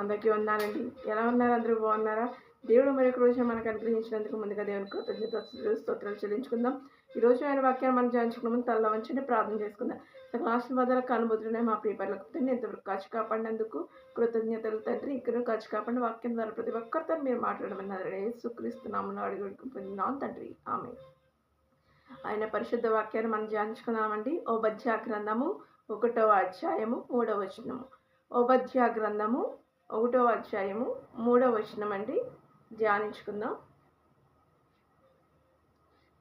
అందరికీ ఉన్నారండి ఎలా ఉన్నారు? అందరూ బాగున్నారా? దేవుడు మరొక రోజు మనకు అనుగ్రహించినందుకు ముందుగా దేవునికి కృతజ్ఞత స్తోత్రాలు చెల్లించుకుందాం. ఈ రోజు ఆయన వాక్యాన్ని మనం ధ్యానించుకున్న ముందు తల్ల వంచండి ప్రార్థన చేసుకుందాం. సకల ఆశీర్వాదాలకు కనుబుద్రునే మా ప్రియపర్లకు తండ్రి ఎంతవరకు కాచి కాపాడినందుకు కృతజ్ఞతలు తండ్రి. ఇక్కడ కాచి కాపాడిన వాక్యం ద్వారా ప్రతి ఒక్కరితో మీరు మాట్లాడమన్నారు సుక్రీస్తున్నామని అడుగు పొందినాం తండ్రి. ఆమె ఆయన పరిశుద్ధ వాక్యాన్ని మనం ధ్యానించుకున్నామండి బధ్యా గ్రంథము ఒకటవ అధ్యాయము మూడవ వచనము. ఓబధ్యా గ్రంథము ఒకటవ అధ్యాయము మూడవ వచనం అండి. ధ్యానించుకుందాం.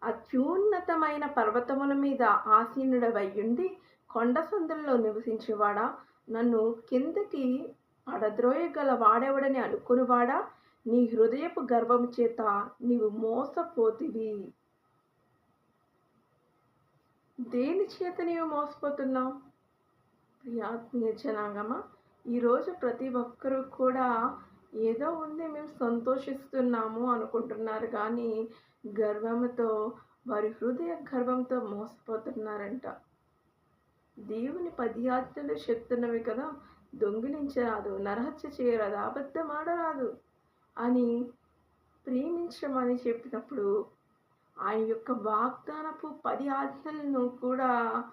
అత్యున్నతమైన పర్వతముల మీద ఆసీనుడవయ్యుండి కొండ సందుల్లో నివసించేవాడా? నన్ను కిందకి పడద్రోయగల వాడెవడని అనుకునివాడా? నీ హృదయపు గర్వము చేత నీవు మోసపోతివి. దేని చేత నీవు మోసపోతున్నావు? ప్రియాత్మీయ జనాంగమా? ఈరోజు ప్రతి ఒక్కరూ కూడా ఏదో ఉంది మేము సంతోషిస్తున్నాము అనుకుంటున్నారు. కానీ గర్వంతో వారి హృదయ గర్వంతో మోసపోతున్నారంట. దేవుని పది చెప్తున్నవి కదా దొంగిలించరాదు నరహత్య చేయరాదు అబద్ధం ఆడరాదు అని ప్రేమించమని చెప్పినప్పుడు ఆయన యొక్క వాగ్దానపు పది ఆజ్ఞలను కూడా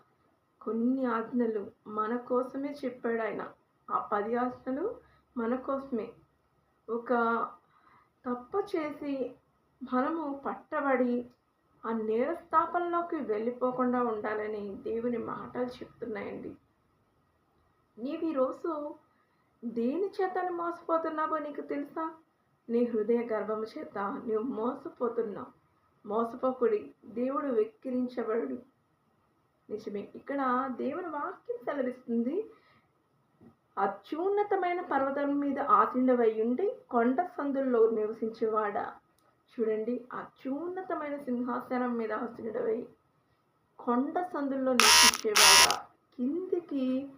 కొన్ని ఆజ్ఞలు మన కోసమే చెప్పాడు ఆయన. ఆ పది ఆజ్ఞలు మన కోసమే. ఒక తప్పు చేసి మనము పట్టబడి ఆ నేరస్థాపనలోకి వెళ్ళిపోకుండా ఉండాలని దేవుని మాటలు చెప్తున్నాయండి. నీవు ఈరోజు దేని చేత మోసపోతున్నావో నీకు తెలుసా? నీ హృదయ గర్భము చేత నీవు మోసపోతున్నావు. మోసపోకుడి దేవుడు వెక్కిరించబడు నిజమే. ఇక్కడ దేవుని వాక్యం సెలవిస్తుంది. అత్యున్నతమైన పర్వతం మీద ఆసిండవై ఉండి కొండ సందుల్లో నివసించేవాడా? చూడండి అత్యున్నతమైన సింహాసనం మీద ఆసీనుడవై కొండ సందుల్లో నివసించేవాడా? కిందికి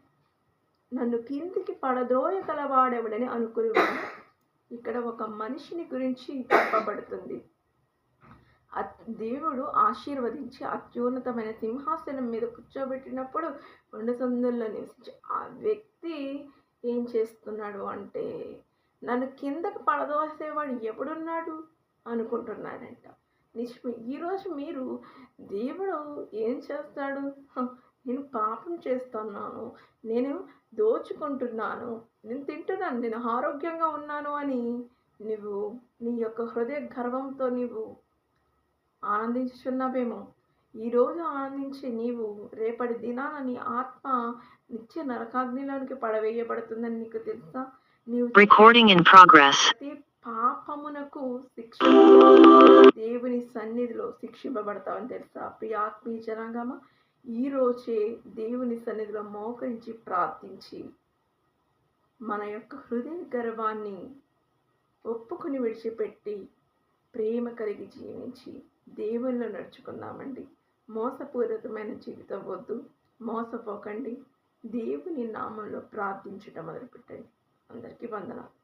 నన్ను కిందికి పడద్రోయగలవాడెవడని అనుకునేవాడు ఇక్కడ ఒక మనిషిని గురించి చెప్పబడుతుంది. దేవుడు ఆశీర్వదించి అత్యున్నతమైన సింహాసనం మీద కూర్చోబెట్టినప్పుడు కొండసందుల్లో నివసించి ఆ వ్యక్తి ఏం చేస్తున్నాడు అంటే నన్ను కిందకు పడదోసేవాడు ఎప్పుడున్నాడు అనుకుంటున్నాడంట. నిజమే ఈరోజు మీరు దేవుడు ఏం చేస్తాడు? నేను పాపం చేస్తున్నాను నేను దోచుకుంటున్నాను నేను తింటున్నాను నేను ఆరోగ్యంగా ఉన్నాను అని నువ్వు నీ యొక్క హృదయ గర్వంతో నువ్వు ఆనందించుచున్నావేమో. ఈరోజు ఆనందించి నీవు రేపటి దినాన నీ ఆత్మ నిత్య నరకాగ్నిలోనికి పడవేయబడుతుందని నీకు తెలుసా? నీవు in progress. ప్రతి పాపమునకు శిక్ష దేవుని సన్నిధిలో శిక్షింపబడతావని తెలుసా? ప్రియ ఆత్మీయ జనాంగమ ఈ రోజే దేవుని సన్నిధిలో మోకరించి ప్రార్థించి మన యొక్క హృదయ గర్వాన్ని ఒప్పుకొని విడిచిపెట్టి ప్రేమ కలిగి జీవించి దేవుల్లో నడుచుకుందామండి. మోసపూరితమైన జీవితం వద్దు. మోసపోకండి. దేవుని నామంలో ప్రార్థించటం మొదలుపెట్టండి. అందరికీ వందనాలు.